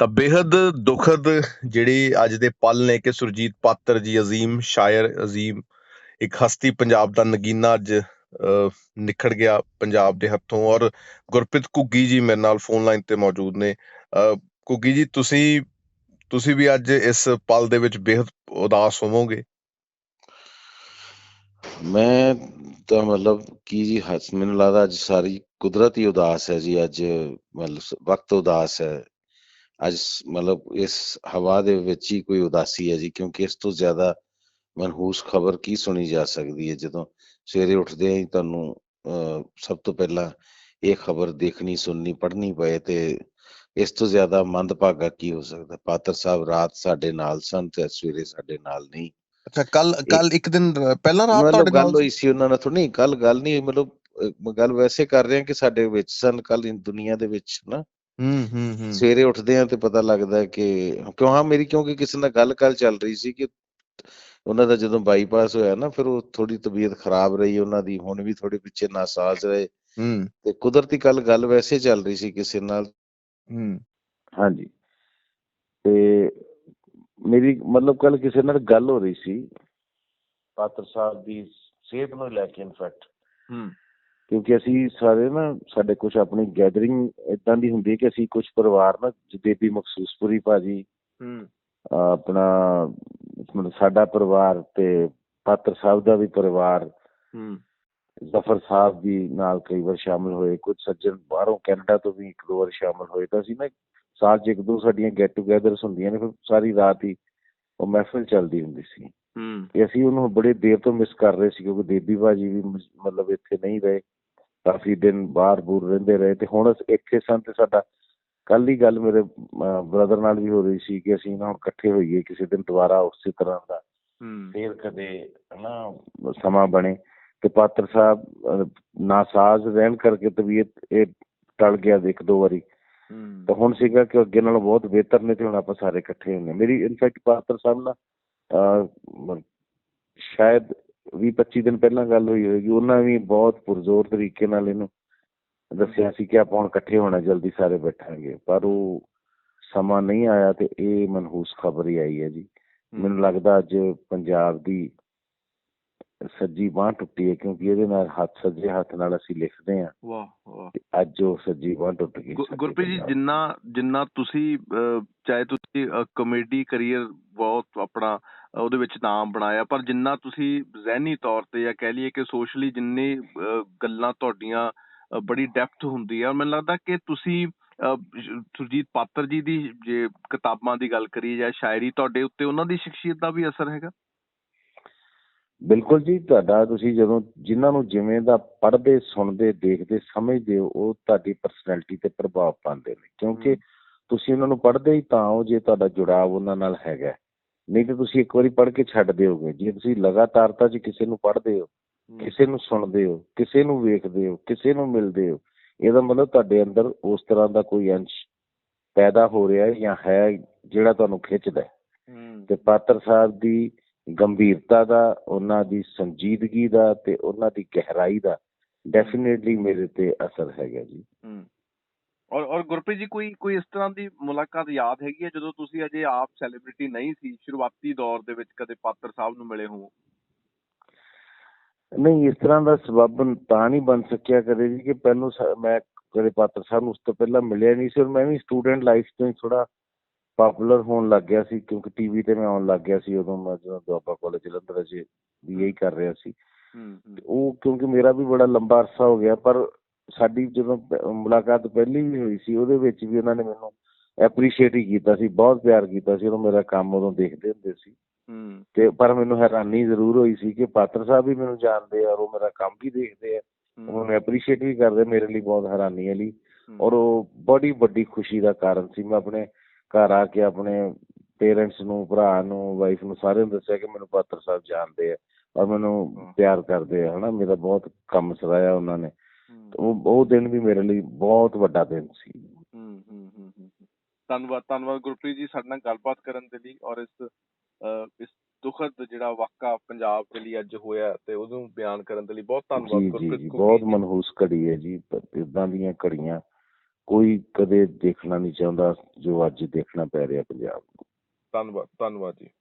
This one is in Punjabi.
ਤਾਂ ਬੇहद ਦੁਖਦ ਜਿਹੜੀ ਅੱਜ ਦੇ ਪਲ ਨੇ ਕਿ ਸੁਰਜੀਤ ਪਾਤਰ ਜੀ عظیم ਸ਼ਾਇਰ عظیم ਇੱਕ ਹਸਤੀ ਪੰਜਾਬ ਦਾ ਨਗੀਨਾ ਅੱਜ ਨਿਖੜ ਗਿਆ ਪੰਜਾਬ ਦੇ ਹੱਥੋਂ ਔਰ ਗੁਰਪ੍ਰੀਤ ਕੁੱਗੀ ਜੀ ਮੇਰੇ ਨਾਲ ਫੋਨ ਲਾਈਨ ਤੇ ਮੌਜੂਦ ਨੇ। ਕੁੱਗੀ ਜੀ, ਤੁਸੀਂ ਤੁਸੀਂ ਵੀ ਅੱਜ ਇਸ ਪਲ ਦੇ ਵਿੱਚ ਬੇहद ਉਦਾਸ ਹੋਵੋਗੇ? ਮੈਂ ਤਾਂ ਮਤਲਬ ਕੀ ਜੀ ਹੱਸ ਮੈਨੂੰ ਲੱਗਦਾ ਅੱਜ ਸਾਰੀ ਕੁਦਰਤ ਹੀ ਉਦਾਸ ਹੈ ਜੀ, ਅੱਜ ਮਤਲਬ ਵਕਤ ਉਦਾਸ ਹੈ। ਅੱਜ ਮਤਲਬ ਇਸ ਹਵਾ ਦੇ ਵਿੱਚ ਹੀ ਕੋਈ ਉਦਾਸੀ ਹੈ ਜੀ ਕਿਉਂਕਿ ਇਸ ਤੋਂ ਜ਼ਿਆਦਾ ਮਨਹੂਸ ਖਬਰ ਕੀ ਸੁਣੀ ਜਾ ਸਕਦੀ ਹੈ? ਜਦੋਂ ਸਵੇਰੇ ਉੱਠਦੇ ਹੀ ਤੁਹਾਨੂੰ ਸਭ ਤੋਂ ਪਹਿਲਾਂ ਇਹ ਖਬਰ ਦੇਖਣੀ ਸੁਣਨੀ ਪੜ੍ਹਨੀ ਪਏ ਤੇ ਇਸ ਤੋਂ ਜ਼ਿਆਦਾ ਮੰਦਭਾਗਾ ਕੀ ਹੋ ਸਕਦਾ? ਪਾਤਰ ਸਾਹਿਬ ਰਾਤ ਸਾਡੇ ਨਾਲ ਸਨ ਤੇ ਸਵੇਰੇ ਸਾਡੇ ਨਾਲ ਨਹੀਂ। ਅੱਛਾ ਕੱਲ ਕੱਲ ਇੱਕ ਦਿਨ ਪਹਿਲਾਂ ਰਾਤ ਤੁਹਾਡੇ ਗੱਲ ਹੋਈ ਸੀ ਉਹਨਾਂ ਨਾਲ ਥੋੜੀ ਕੱਲ ਗੱਲ ਨਹੀਂ ਮਤਲਬ ਗੱਲ ਵੈਸੇ ਕਰ ਰਹੇ ਹਾਂ ਕਿ ਸਾਡੇ ਵਿੱਚ ਸਨ ਕੱਲ ਦੁਨੀਆ ਦੇ ਵਿੱਚ ਨਾ। ਹੂੰ ਹੂੰ ਹੂੰ। ਸਵੇਰੇ ਉੱਠਦੇ ਆ ਤੇ ਪਤਾ ਲੱਗਦਾ ਕਿ ਕਿਉਂ ਹਾਂ ਮੇਰੀ ਕਿਉਂਕਿ ਕਿਸੇ ਨਾਲ ਗੱਲ ਕੱਲ ਚੱਲ ਰਹੀ ਸੀ ਕਿ ਉਹਨਾਂ ਦਾ ਜਦੋਂ ਬਾਈਪਾਸ ਹੋਇਆ ਨਾ ਫਿਰ ਉਹ ਥੋੜੀ ਤਬੀਅਤ ਖਰਾਬ ਰਹੀ ਉਹਨਾਂ ਦੀ ਹੁਣ ਵੀ ਥੋੜੇ ਪਿੱਛੇ ਨਾਸਾਜ਼ ਰਹੇ। ਹੂੰ। ਤੇ ਕੁਦਰਤੀ ਕੱਲ ਗੱਲ ਵੈਸੇ ਚੱਲ ਰਹੀ ਸੀ ਕਿਸੇ ਨਾਲ। ਹੂੰ। ਹਾਂਜੀ। ਤੇ ਮੇਰੀ ਮਤਲਬ ਕੱਲ ਕਿਸੇ ਨਾਲ ਗੱਲ ਹੋ ਰਹੀ ਸੀ ਪਾਤਰ ਸਾਹਿਬ ਦੀ ਸਿਹਤ ਨੂੰ ਲੈ ਕੇ ਇਨਫੈਕਟ ਹੂੰ। ਕਿਉਂਕਿ ਅਸੀਂ ਸਾਰੇ ਨਾ ਸਾਡੇ ਕੁਝ ਆਪਣੀ ਗੈਦਰਿੰਗ ਇਦਾਂ ਦੀ ਹੁੰਦੀ ਹੈ ਕਿ ਅਸੀਂ ਕੁਝ ਪਰਿਵਾਰ ਨਾ ਜਦੇਬੀ ਮਖਸੂਸਪੁਰੀ ਭਾਜੀ ਹੂੰ। ਆਪਣਾ ਮਤਲਬ ਸਾਡਾ ਪਰਿਵਾਰ ਤੇ ਪਾਤਰ ਸਾਹਿਬ ਦਾ ਵੀ ਪਰਿਵਾਰ ਹੂੰ। ਜ਼ਫਰ ਸਾਹਿਬ ਵੀ ਨਾਲ ਕਈ ਵਾਰ ਸ਼ਾਮਲ ਹੋਏ ਕੁਝ ਸੱਜਣ ਬਾਹਰੋਂ ਕੈਨੇਡਾ ਤੋਂ ਵੀ ਇੱਕ ਦੋ ਵਾਰ ਸ਼ਾਮਲ ਹੋਏ ਤਾਂ ਅਸੀਂ ਨਾ ਸਾਲ 'ਚ ਇੱਕ ਦੋ ਸਾਡੀਆਂ ਗੈਟ ਟੂਗੇਦਰਸ ਹੁੰਦੀਆਂ ਨੇ ਫਿਰ ਸਾਰੀ ਰਾਤ ਹੀ ਉਹ ਮਹਿਫਿਲ ਚੱਲਦੀ ਹੁੰਦੀ ਸੀ। ਹੂੰ। ਤੇ ਅਸੀਂ ਉਹਨੂੰ ਬੜੇ ਦੇਰ ਤੋਂ ਮਿਸ ਕਰ ਰਹੇ ਸੀ ਕਿਉਂਕਿ ਦੇਬੀ ਬਾਜੀ ਵੀ ਮਤਲਬ ਇੱਥੇ ਨਹੀਂ ਰਹੇ। ਕਾਫੀ ਦਿਨ ਬਾਹਰ ਬੂਰ ਰਹਿੰਦੇ ਰਹੇ ਤੇ ਹੁਣ ਅਸੀਂ ਇੱਥੇ ਸਨ ਤੇ ਸਾਡਾ ਕੱਲ ਹੀ ਗੱਲ ਮੇਰੇ ਬ੍ਰਦਰ ਨਾਲ ਵੀ ਹੋ ਰਹੀ ਸੀ ਕਿ ਅਸੀਂ ਨਾ ਹੁਣ ਇਕੱਠੇ ਹੋਈਏ ਕਿਸੇ ਦਿਨ ਦੁਬਾਰਾ ਉਸੇ ਤਰ੍ਹਾਂ ਦਾ। ਫੇਰ ਕਦੇ ਹਨਾ ਸਮਾਂ ਬਣੇ ਤੇ ਪਾਤਰ ਸਾਹਿਬ ਨਾਸਾਜ਼ ਰਹਿਣ ਕਰਕੇ ਤਬੀਅਤ ਇਹ ਟਲ ਗਿਆ ਇੱਕ ਦੋ ਵਾਰੀ। ਤਾਂ ਹੁਣ ਸੀਗਾ ਕਿ ਅੱਗੇ ਨਾਲੋਂ ਬਹੁਤ ਬਿਹਤਰ ਨੇ ਤੇ ਹੁਣ ਆਪਾਂ ਸਾਰੇ ਇਕੱਠੇ ਹੁੰਦੇ। ਮੇਰੀ ਇਨਫੈਕਟ ਪਾਤਰ ਸਾਹਿਬ ਨਾਲ ਮ- ਸ਼ਾਇਦ 20 25 ਦਿਨ ਪਹਿਲਾਂ ਗੱਲ ਹੋਈ ਹੋਏਗੀ ਉਹਨਾਂ ਵੀ ਬਹੁਤ ਪੁਰਜ਼ੋਰ ਤਰੀਕੇ ਨਾਲ ਇਹਨੂੰ ਦੱਸਿਆ ਸੀ ਕਿ ਆਪਾਂ ਹੁਣ ਇਕੱਠੇ ਹੋਣਾ ਜਲਦੀ ਸਾਰੇ ਬੈਠਾਂਗੇ। ਪਰ ਉਹ ਸਮਾਂ ਨਹੀਂ ਆਇਆ ਤੇ ਇਹ ਮਨਹੂਸ ਖਬਰ ਹੀ ਆਈ ਹੈ ਜੀ। ਮੈਨੂੰ ਲੱਗਦਾ ਅੱਜ ਪੰਜਾਬ ਦੀ ਸੱਜੀ ਬਾਹ ਟੁੱਟੀ ਹੈ ਕਿਉਂਕਿ ਇਹਦੇ ਨਾਲ ਹੱਥ ਸੱਜੇ ਹੱਥ ਨਾਲ ਅਸੀਂ ਲਿਖਦੇ ਹਾਂ। ਵਾਹ ਵਾਹ। ਅੱਜ ਉਹ ਸੱਜੀ ਬਾਹ ਟੁੱਟ ਗਈ ਗੁਰਪ੍ਰੀਤ ਜੀ ਜਿੰਨਾ ਜਿੰਨਾ ਤੁਸੀਂ ਚਾਹੇ ਤੁਸੀਂ ਕਮੇਡੀ ਕੈਰੀਅਰ ਬਹੁਤ ਆਪਣਾ ਉਹਦੇ ਵਿੱਚ ਨਾਮ ਬਣਾਇਆ ਪਰ ਜਿੰਨਾ ਤੁਸੀਂ ਜ਼ਹਿਨੀ ਤੌਰ ਤੇ ਜਾਂ ਕਹਿ ਲਈਏ ਕਿ ਸੋਸ਼ਲੀ ਜਿੰਨੀ ਗੱਲਾਂ ਤੁਹਾਡੀਆਂ ਬੜੀ ਡੈਪਥ ਹੁੰਦੀ ਆ ਮੈਨੂੰ ਲੱਗਦਾ ਕਿ ਤੁਸੀਂ ਸੁਰਜੀਤ ਪਾਤਰ ਜੀ ਦੀ ਜੇ ਕਿਤਾਬਾਂ ਦੀ ਗੱਲ ਕਰੀਏ ਜਾਂ ਸ਼ਾਇਰੀ ਤੁਹਾਡੇ ਉੱਤੇ ਉਹਨਾਂ ਦੀ ਸ਼ਖਸੀਅਤ ਦਾ ਵੀ ਅਸਰ ਹੈਗਾ ਬਿਲਕੁਲ ਜੀ ਤੁਹਾਡਾ ਤੁਸੀਂ ਜਦੋਂ ਜਿਨ੍ਹਾਂ ਨੂੰ ਜਿਵੇਂ ਦਾ ਪੜ੍ਹਦੇ ਸੁਣਦੇ ਦੇਖਦੇ ਸਮਝਦੇ ਹੋ ਉਹ ਤੁਹਾਡੀ ਪਰਸਨੈਲਿਟੀ ਤੇ ਪ੍ਰਭਾਵ ਪਾਉਂਦੇ ਨੇ ਕਿਉਂਕਿ। ਤੁਸੀਂ ਉਹਨਾਂ ਨੂੰ ਪੜ੍ਹਦੇ ਹੀ ਤਾਂ ਹੋ ਜੇ ਤੁਹਾਡਾ ਜੁੜਾਵ ਉਹਨਾਂ ਨਾਲ ਹੈਗਾ ਨਹੀਂ ਤੇ ਤੁਸੀਂ ਇੱਕ ਵਾਰੀ ਪੜ੍ਹ ਕੇ ਛੱਡ ਦਿਓਗੇ। ਜੇ ਤੁਸੀਂ ਲਗਾਤਾਰਤਾ 'ਚ ਕਿਸੇ ਨੂੰ ਪੜ੍ਹਦੇ ਹੋ ਕਿਸੇ ਨੂੰ ਸੁਣਦੇ ਹੋ ਕਿਸੇ ਨੂੰ ਵੇਖਦੇ ਹੋ ਕਿਸੇ ਨੂੰ ਮਿਲਦੇ ਹੋ ਇਹਦਾ ਮਤਲਬ ਤੁਹਾਡੇ ਅੰਦਰ ਉਸ ਤਰ੍ਹਾਂ ਦਾ ਕੋਈ ਅੰਸ਼ ਪੈਦਾ ਹੋ ਰਿਹਾ ਹੈ ਜਾਂ ਹੈ ਜਿਹੜਾ ਤੁਹਾਨੂੰ ਖਿੱਚਦਾ ਹੈ। ਤੇ ਪਾਤਰ ਸਾਹਿਬ ਦੀ ਗੰਭੀਰਤਾ ਦਾ ਉਹਨਾਂ ਦੀ ਸੰਜੀਦਗੀ ਦਾ ਤੇ ਉਹਨਾਂ ਦੀ ਗਹਿਰਾਈ ਦਾ ਡੈਫੀਨਿਟਲੀ ਮੇਰੇ ਤੇ ਅਸਰ ਹੈਗਾ ਜੀ। ਔਰ ਔਰ ਗੁਰਪ੍ਰੀਤ ਜੀ ਕੋਈ ਕੋਈ ਇਸ ਤਰ੍ਹਾਂ ਦੀ ਮੁਲਾਕਾਤ ਯਾਦ ਹੈਗੀ ਹੈ? ਜਦੋਂ ਤੁਸੀਂ ਅਜੇ ਆਪ ਸੈਲੀਬ੍ਰਿਟੀ ਨਹੀਂ ਸੀ ਸ਼ੁਰੂਆਤੀ ਦੌਰ ਦੇ ਵਿੱਚ ਕਦੇ ਪਾਤਰ ਸਾਹਿਬ ਨੂੰ ਮਿਲੇ ਹੋ ਨਹੀਂ ਇਸ ਤਰ੍ਹਾਂ ਦਾ ਸਬਬ ਤਾਂ ਨਹੀਂ ਬਣ ਸਕਿਆ ਕਦੇ ਜੀ ਕਿ ਪਹਿਲੋਂ ਮੈਂ ਕਦੇ ਪਾਤਰ ਸਾਹਿਬ ਨੂੰ ਉਸ ਤੋਂ ਪਹਿਲਾਂ ਮਿਲਿਆ ਨਹੀਂ ਸੀ ਔਰ ਮੈਂ ਵੀ ਸਟੂਡੈਂਟ ਲਾਈਫ ਤੋਂ ਹੀ ਥੋੜਾ ਪਪੂਲਰ ਹੋਣ ਲੱਗ ਗਿਆ ਸੀ ਕਿਉਂਕਿ ਟੀਵੀ ਤੇ ਮੈਂ ਆਉਣ ਲੱਗ ਗਿਆ ਸੀ ਉਦੋਂ ਮੈਂ ਜਦੋਂ ਦੁਆਬਾ ਕਾਲਜ ਜਲੰਧਰ 'ਚ ਬੀਏ ਕਰ ਰਿਹਾ ਸੀ। ਉਹ ਕਿਉਂਕਿ ਮੇਰਾ ਵੀ ਬੜਾ ਲੰਬਾ ਅਰਸਾ ਹੋ ਗਿਆ ਪਰ ਸਾਡੀ ਜਦੋਂ ਮੁਲਾਕਾਤ ਪਹਿਲੀ ਵੀ ਹੋਈ ਸੀ ਉਹਦੇ ਵਿੱਚ ਵੀ ਉਹਨਾਂ ਨੇ ਮੈਨੂੰ ਐਪਰੀਸ਼ੀਏਟ ਹੀ ਕੀਤਾ ਸੀ ਬਹੁਤ ਪਿਆਰ ਕੀਤਾ ਸੀ ਉਦੋਂ ਮੇਰਾ ਕੰਮ ਉਦੋਂ ਦੇਖਦੇ ਹੁੰਦੇ ਸੀ। ਤੇ ਪਰ ਮੈਨੂੰ ਹੈਰਾਨੀ ਜ਼ਰੂਰ ਹੋਈ ਸੀ ਕਿ ਪਾਤਰ ਸਾਹਿਬ ਵੀ ਮੈਨੂੰ ਜਾਣਦੇ ਆ ਔਰ ਉਹ ਮੇਰਾ ਕੰਮ ਵੀ ਦੇਖਦੇ ਆ। ਉਹਨੂੰ ਐਪਰੀਸ਼ੀਏਟ ਵੀ ਕਰਦੇ ਮੇਰੇ ਲਈ ਬਹੁਤ ਹੈਰਾਨੀ ਵਾਲੀ। ਔਰ ਉਹ ਬੜੀ ਵੱਡੀ ਖੁਸ਼ੀ ਦਾ ਕਾਰਨ ਸੀ। ਮੈਂ ਆਪਣੇ ਘਰ ਆ ਕੇ ਆਪਣੇ ਪੇਰੈਂਟਸ ਨੂੰ ਭਰਾ ਨੂੰ ਵਾਈਫ ਨੂੰ ਸਾਰਿਆਂ ਨੂੰ ਦੱਸਿਆ ਕਿ ਮੈਨੂੰ ਪਾਤਰ ਸਾਹਿਬ ਜਾਣਦੇ ਆ ਔਰ ਮੈਨੂੰ ਪਿਆਰ ਕਰਦੇ ਆ ਹਨਾ। ਮੇਰਾ ਬਹੁਤ ਕੰਮ ਸਰਾਇਆ ਉਹਨਾਂ ਨੇ। ਉਹ ਉਹ ਦਿਨ ਵੀ ਮੇਰੇ ਲਈ ਬਹੁਤ ਵੱਡਾ ਦਿਨ ਸੀ। ਹੂੰ ਹੂੰ ਧੰਨਵਾਦ ਧੰਨਵਾਦ ਗੁਰਪ੍ਰੀਤ ਜੀ ਸਾਡੇ ਨਾਲ ਗੱਲਬਾਤ ਕਰਨ ਦੇ ਲਈ ਔਰ ਇਸ ਇਸ ਦੁਖਦ ਜਿਹੜਾ ਵਾਕਾ ਪੰਜਾਬ ਦੇ ਲਈ ਅੱਜ ਹੋਇਆ ਤੇ ਉਹਨੂੰ ਬਿਆਨ ਕਰਨ ਦੇ ਲਈ ਬਹੁਤ ਧੰਨਵਾਦ ਗੁਰਪ੍ਰੀਤ ਜੀ ਬਹੁਤ। ਮਨਹੂਸ ਘੜੀ ਹੈ ਜੀ ਇਦਾਂ ਦੀਆਂ ਘੜੀਆਂ ਕੋਈ ਕਦੇ ਦੇਖਣਾ ਨਹੀਂ ਚਾਹੁੰਦਾ ਜੋ ਅੱਜ ਦੇਖਣਾ ਪੈ ਰਿਹਾ ਪੰਜਾਬ ਨੂੰ। ਧੰਨਵਾਦ ਧੰਨਵਾਦ ਜੀ।